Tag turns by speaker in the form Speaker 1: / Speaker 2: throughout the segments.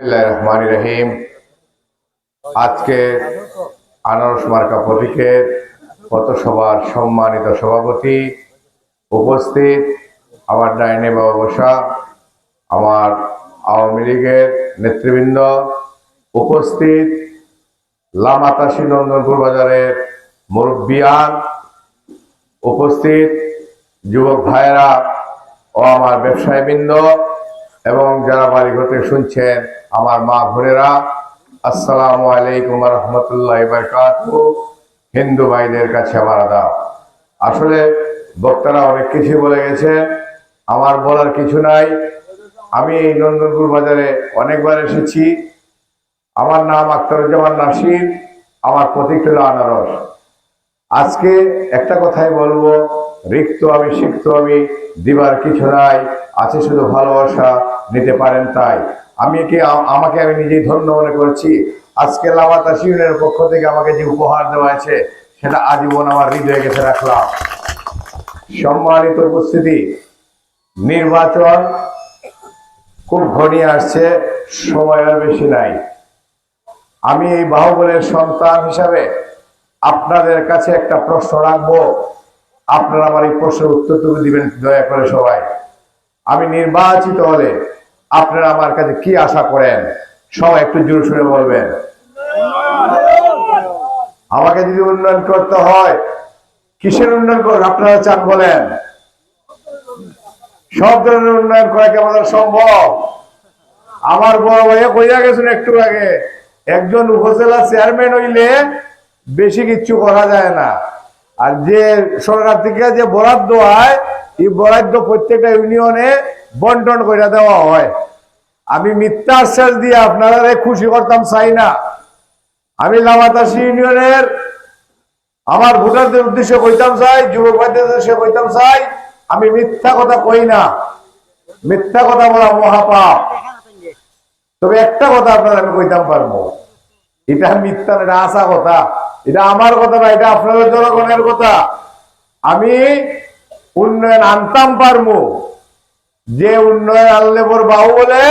Speaker 1: রহমানির রহিম। আজকে আনারস মার্কা প্রতীকের পথসভার সম্মানিত সভাপতি উপস্থিত আমার ডাইনে বাবা বসা, আমার আওয়ামী লীগের নেতৃবৃন্দ উপস্থিত লামাতাসী নন্দনপুর বাজারের মুরব্বিয়ান উপস্থিত, যুবক ভাইয়েরা ও আমার ব্যবসায়ীবৃন্দ এবং যারা বাড়ি ঘরতে শুনছেন, আমার মা বোনেরা, আসসালামু আলাইকুম রহমতুল্লাহ হিন্দু ভাইদের কাছে আমার আদা আসলে বক্তারা অনেক কিছু বলে গেছে, আমার বলার কিছু নাই। আমি এই নন্দনপুর বাজারে অনেকবার এসেছি। আমার নাম আখতারুজ্জামান নাসির, আমার প্রতীক হলো আনারস। আজকে একটা কথাই বলব, রিক্ত আমি, সিক্ত আমি, দিবার কিছু নাই, আছে শুধু ভালোবাসা, নিতে পারেন তাই। আমি কি আমাকে আমি নিজেই ধন্য মনে করছি? আজকে লামাতা শিউনের পক্ষ থেকে আমাকে যে উপহার দেওয়া আছে সেটা আজীবন আমার হৃদয়ে গেছে রাখলাম। সম্মানিত উপস্থিতি, নির্বাচন খুব ঘনিয়ে আসছে, সময় আর বেশি নাই। আমি এই বাহুবলের সন্তান হিসাবে আপনাদের কাছে একটা প্রশ্ন রাখব। আপনারা আমার এই প্রশ্নের উত্তরটুকু দিবেন, দয়া করে সবাই। আমি নির্বাচিত হলে আপনারা আমার কাছে কি আশা করেন? সবাই একটু জোর শুনে বলবেন। আমাকে যদি উন্নয়ন করতে হয়, কিসের উন্নয়ন করবেন আপনারা চান বলেন? সব ধরনের উন্নয়ন করা কি আমাদের সম্ভব? আমার বড় ভাইয়া কইয়া গেছেন একটু আগে, একজন উপজেলা চেয়ারম্যান হইলে বেশি কিচ্ছু করা যায় না। আর যে সরকার থেকে যে বরাদ্দ হয়, এই বরাদ্দ প্রত্যেকটা ইউনিয়নে বন্টন করে দেওয়া হয়। আমি মিথ্যা আশ্বাস দিয়ে আপনারা খুশি করতাম, চাই না। আমি লামাতাসি ইউনিয়নের আমার ভোটারদের উদ্দেশ্যে কইতাম, চাই, যুবক ভাইদের উদ্দেশ্যে কইতাম, চাই। আমি মিথ্যা কথা কই না। মিথ্যা কথা বলা মহাপাপ। তবে একটা কথা আপনার আমি কইতাম পারব। এটা মিথ্যা এটা আসা কথা। এটা আমার কথা না, এটা আপনাদের জনগণের কথা। আমি উন্নয়ন আনতাম পারব যে উন্নয়ন আনলে মোর বাবু বলে,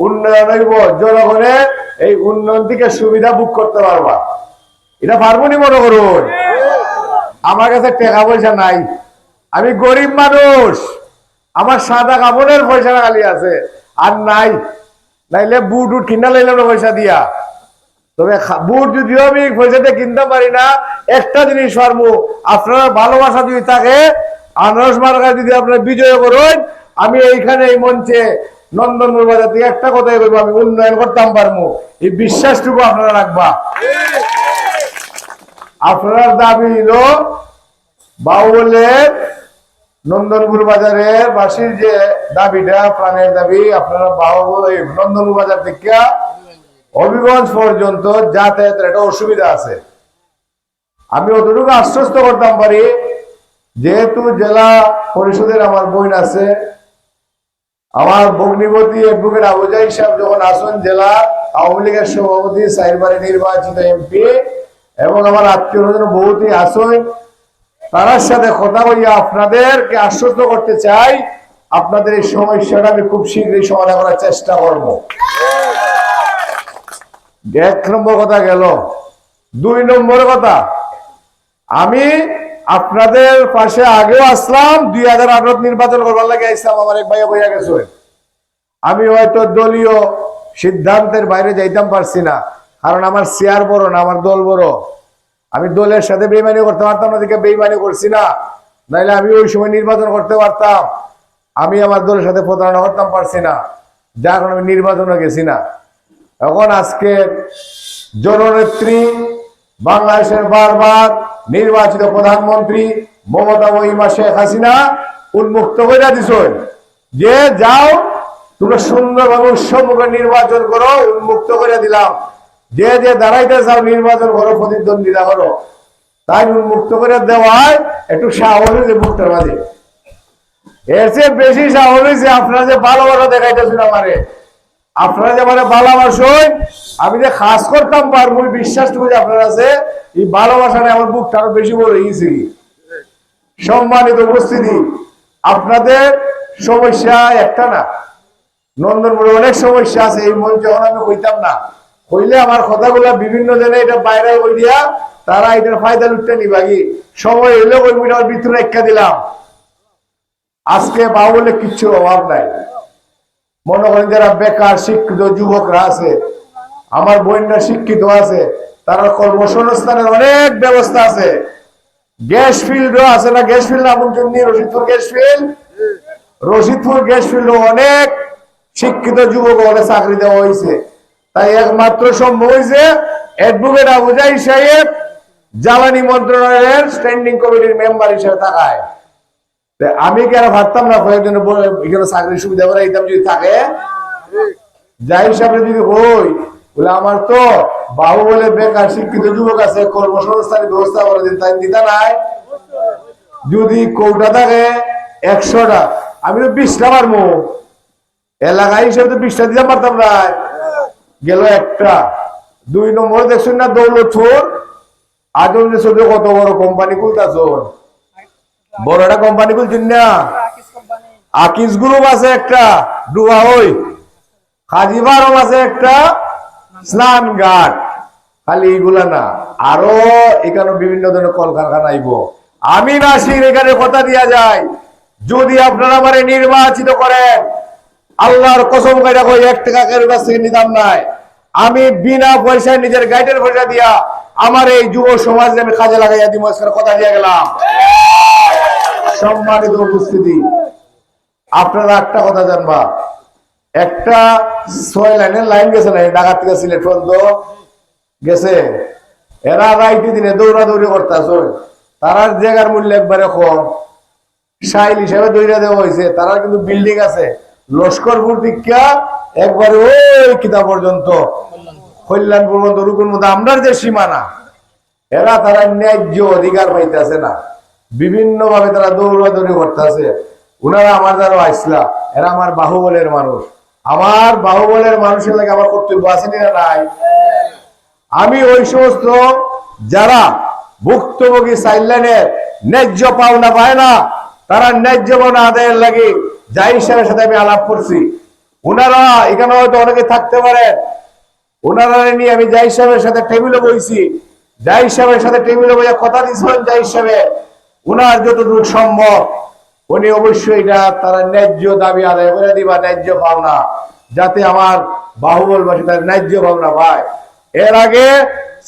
Speaker 1: উন্নয়ন হইব জনগণের এই উন্নয়ন থেকে সুবিধা বুক করতে পারবা। এটা পারব নি মনে করুন। আমার কাছে টাকা পয়সা নাই। আমি গরিব মানুষ। আমার সাদা কাপড়ের পয়সা খালি আছে। আর নাই। নাইলে বুট উট কিনা লাইলাম না পয়সা দিয়া। তবে বুট যদিও আমি পয়সাতে কিনতে পারি না, একটা জিনিস পারব। আপনার ভালোবাসা যদি থাকে, আনারস মার্কা যদি আপনার বিজয় করুন, আমি এইখানে এই মঞ্চে নন্দনপুর বাজার থেকে একটা কথাই বলব, আমি উন্নয়ন করতাম পারব। এই বিশ্বাসটুকু আপনারা রাখবা। আপনার দাবি হলো বাউলের নন্দনপুর বাজারের বাসীর যে দাবিটা, প্রাণের দাবি, আপনারা বাউল নন্দনপুর বাজার থেকে হবিগঞ্জ পর্যন্ত যাতায়াতের একটা অসুবিধা আছে। আমি অতটুকু আশ্বস্ত করতাম পারি যেহেতু জেলা পরিষদের আমার বোন আছে। আমার ভগ্নিপতি অ্যাডভোকেট আবুজাই সাহেব যখন আসন জেলা, আওয়ামী লীগের সভাপতি, সাইরবাড়ি নির্বাচিত এমপি এবং আমার আত্মীয় স্বজন বহুতই আসন, তার সাথে কথা বলিয়া আপনাদেরকে আশ্বস্ত করতে চাই। আপনাদের এই সমস্যাটা আমি খুব শীঘ্রই সমাধান করার চেষ্টা করব। এক নম্বর কথা গেল। দুই নম্বর কথা, আমি আপনাদের পাশে আগেও আসলাম, দুই হাজার আঠারো নির্বাচন করবার লাগে আসলাম, আমার এক ভাইয়া বইয়া গেছে। আমি হয়তো দলীয় সিদ্ধান্তের বাইরে যাইতাম পারছি না, কারণ আমার চেয়ার বড় না, আমার দল বড়। আমি দলের সাথে বেইমানি করতে পারতাম না দিকে বেইমানি করছি না। নাইলে আমি ওই সময় নির্বাচন করতে পারতাম। আমি আমার দলের সাথে প্রতারণা করতাম পারছি না, যার কারণে আমি নির্বাচনে গেছি না। এখন আজকে জননেত্রী বাংলাদেশের বারবার নির্বাচিত প্রধানমন্ত্রী মমতা মহিমা শেখ হাসিনা উন্মুক্ত করে দিছেন যে, যাও, তোমরা সুন্দরভাবে উৎসবমুখে নির্বাচন করো, উন্মুক্ত করে দিলাম। যে যে দাঁড়াইতে চাও, নির্বাচন করো, প্রতিদ্বন্দ্বিতা করো। তাই উন্মুক্ত করে দেওয়ায় একটু সাহস মুখটার মাঝে। এর চেয়ে বেশি সাহস আপনারা যে ভালোবাসা দেখাইতেছেন আমারে। আপনারা যে মানে ভালোবাসুন, আমি যে খাস করতাম পারব ওই বিশ্বাসটুকু যে আপনার আছে এই ভালোবাসাটা আমার বুকটা বেশি বড় গেছে। সম্মানিত উপস্থিতি, আপনাদের সমস্যা একটা না। নন্দনপুরে অনেক সমস্যা আছে, এই মঞ্চে আমি কইতাম না। কইলে আমার কথাগুলা বিভিন্ন জনে এটা বাইরে বই দিয়া তারা এটার ফায়দা লুটতে নিবাগি সময় এলো ওই মিটার ভিতরে একটা দিলাম। আজকে বাউলে কিচ্ছু অভাব নাই। মনে করেন যারা বেকার শিক্ষিত যুবকরা আছে, আমার বোনরা শিক্ষিত আছে, তারা কর্মসংস্থানের অনেক ব্যবস্থা আছে। গ্যাস ফিল্ডও আছে না, গ্যাস ফিল্ড নাম জন্য Rashidpur gas field. Rashidpur gas field অনেক শিক্ষিত যুবক অনেক চাকরি দেওয়া হয়েছে। তাই একমাত্র সম্ভব হয়েছে অ্যাডভোকেট আবুজাই সাহেব জ্বালানি মন্ত্রণালয়ের স্ট্যান্ডিং কমিটির মেম্বার হিসেবে থাকায়। আমি কেন ভাবতাম না কয়েকজন এখানে চাকরির সুবিধা করে দিতাম যদি থাকে? যাই হিসাবে যদি হই, বলে আমার তো বাবু বলে বেকার শিক্ষিত যুবক আছে, কর্মসংস্থানের ব্যবস্থা করে দিন, তাই দিতা নাই। যদি কৌটা থাকে, একশোটা। আমি তো বিশটা পারব এলাকা হিসেবে তো বিশটা দিতে পারতাম না। গেল একটা। দুই নম্বর দেখছেন না দৌলতপুর? আজম যে কত বড় কোম্পানি খুলতাছ বড় একটা কোম্পানি খুলছেন না? আকিস গ্রুপ আছে একটা ডুবা ওই। হাজিবারম আছে একটা স্নান ঘাট খালি এইগুলা না আরও এখানে বিভিন্ন ধরনের কলকারখানা আইব। আমি নাসির এখানে কথা দিয়া যায় যদি আপনারা আমারে নির্বাচিত করেন আল্লাহর কসম করে কই এক টাকা কারোর কাছ থেকে নিতাম নাই। আমি বিনা পয়সায় নিজের গাইডের পয়সা দিয়া আমার এই যুব সমাজে আমি কাজে লাগাইয়া দিব কথা দিয়ে গেলাম। সম্মানিত উপস্থিতি। আপনারা একটা কথা জানবা। একটা ছয় লাইনের লাইন গেছে না ঢাকা থেকে সিলেট পর্যন্ত? গেছে। এরা রাইতে দিনে দৌড়াদৌড়ি করতেছে তারার জায়গার মূল্য একবারে কম। সাইল হিসাবে দৌড়া দেওয়া হয়েছে। তারা কিন্তু বিল্ডিং আছে। লস্করপুর দীক্ষা একবারে ওই কিতা পর্যন্ত। কল্যাণপুর পর্যন্ত, রুকুর মধ্যে। আমরার যে সীমানা, এরা তারা ন্যায্য অধিকার পাইতেছে না। বিভিন্ন ভাবে তারা দৌড়াদৌড়ি করতেছে। উনারা আমার দ্বারা আইসলা, এরা আমার বাহুবলের মানুষ। আমার বাহুবলের মানুষের লাগে আমার কর্তব্য আছে না নাই? আমি ওই সমস্ত যারা ভুক্তভোগী সাইল্যানের ন্যায্য পাওনা পায় না, তারা ন্যায্য পাওনা আদায়ের লাগে যাই হিসাবের সাথে আমি আলাপ করছি। ওনারা এখানে হয়তো অনেকে থাকতে পারেন ওনারা নিয়ে আমি যাই সাহেবের সাথে টেবিলে বইছি। যাই সাহেবের সাথে টেবিলে বইয়া কথা দিয়েছিলেন যাই হিসাবে ওনার যতটুকু সম্ভব, উনি অবশ্যই এটা তারা ন্যায্য দাবি আদায় করে দিবা, ন্যায্য পাওনা যাতে আমার বাহুবলবাসী তার ন্যায্য পাওনা পায়। এর আগে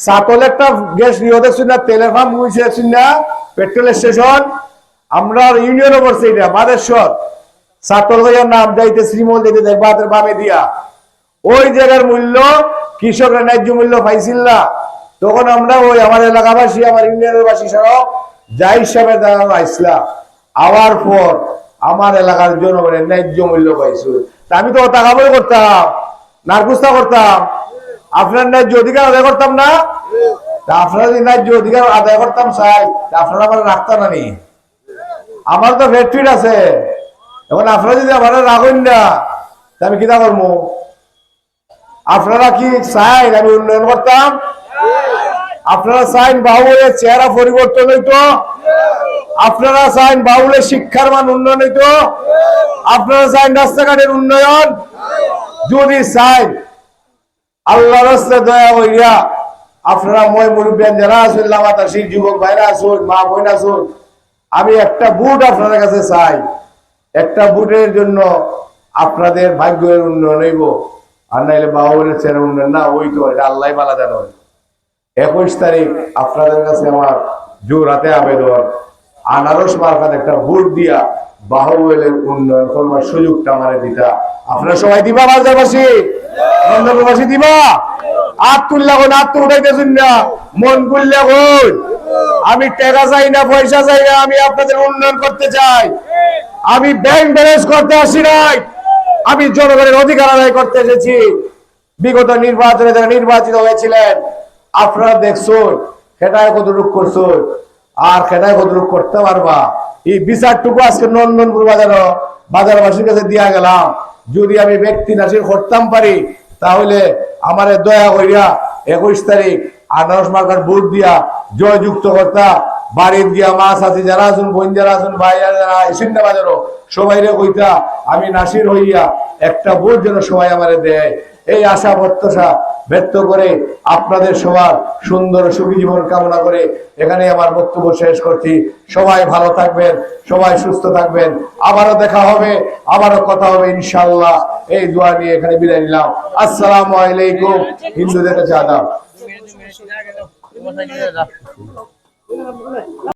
Speaker 1: সাতল একটা গ্যাস নিয়ে দেখছেন না তেলের ফার্ম বুঝেছেন না, পেট্রোল স্টেশন, আমরা ইউনিয়নে পড়ছে এটা মাদেশ্বর সাতল ভাইয়ার নাম যাইতে শ্রীমল যাইতে দেখবা বামে দিয়া। ওই জায়গার মূল্য কৃষকরা ন্যায্য মূল্য পাইছিল না। তখন আমরা ওই আমার এলাকাবাসী, আমার ইউনিয়নের বাসী সহ যাই হিসাবে দাঁড়ানো আইসলা আওয়ার পর আমার এলাকার জনগণের ন্যায্য মূল্য পাইছো। তা আমি তো টাকা বই করতাম, নারকুস্তা করতাম, আপনার ন্যায্য অধিকার আদায় করতাম না? তা আপনারা যদি ন্যায্য অধিকার আদায় করতাম চাই আপনারা আমার রাখতাম নি আমার তো ফ্যাক্টরি আছে। এখন আপনারা যদি আমার রাখেন না, তা আমি কিনা করব? আপনারা কি চাই আমি উন্নয়ন করতাম? আপনারা চাইন বাহুলের চেহারা পরিবর্তন হইতো? আপনারা চাইন বাহুলের শিক্ষার মান উন্নয়ন হইতো? আপনারা চাইন রাস্তাঘাটের উন্নয়ন? যদি চাইন আল্লাহ রাস্তা দয়া হইয়া আপনারা মই মুরব্বিয়ান যারা আছেন লামাতা সেই যুবক ভাইরা আসুন মা বোন আসুন আমি একটা বুট আপনাদের কাছে চাই। একটা বুটের জন্য আপনাদের ভাগ্যের উন্নয়ন হইব। আর নাইলে বাহুবলের চেহারা উন্নয়ন না, ওই তো, এটা আল্লাহ বালা জানো একুশ তারিখ আপনাদের কাছে আমার জোর হাতে আবেদন। আনারস মার্কাত একটা ভোট দিয়া বাহুবলের উন্নয়ন করবার সুযোগটা আমার দিতা। আপনারা সবাই দিবা বাজারবাসী নন্দনবাসী দিবা? কোন আত উঠাইতেছেন না। মন কোন আমি চাই না, পয়সা চাই না, আমি উন্নয়ন করতে চাই। আমি ব্যাংক করতে নাই। আমি জনগণের অধিকার আদায় করতে এসেছি। বিগত নির্বাচনে যারা নির্বাচিত হয়েছিলেন আপনারা দেখছুন সেটাই কতটুক করছুন আর সেটাই কতটুক করতে পারবা? এই বিচারটুকু আজকে নন্দনপুর বাজার বাজারবাসীর কাছে দিয়া গেলাম। যদি আমি ব্যক্তি নাসির করতাম পারি, তাহলে আমার দয়া করিয়া একুশ তারিখ আঠারোশ মার্কার ভোট দিয়া জয়যুক্ত করতা, বাড়ির গিয়া মাছ আছে যারা আছেন, বোন যারা আছেন, ভাই যারা এসিন্না বাজারও সবাই রে কইতা, আমি নাসির হইয়া একটা ভোট যেন সবাই আমারে দেয়। এই আশা প্রত্যাশা ব্যক্ত করে আপনাদের সবার সুন্দর সুখী জীবন কামনা করে এখানে আমার বক্তব্য শেষ করছি। সবাই ভালো থাকবেন, সবাই সুস্থ থাকবেন। আবারও দেখা হবে, আবারও কথা হবে ইনশাল্লাহ এই দোয়া নিয়ে এখানে বিদায় নিলাম। আসসালাম আলাইকুম। হিন্দুদের কাছে আদাব।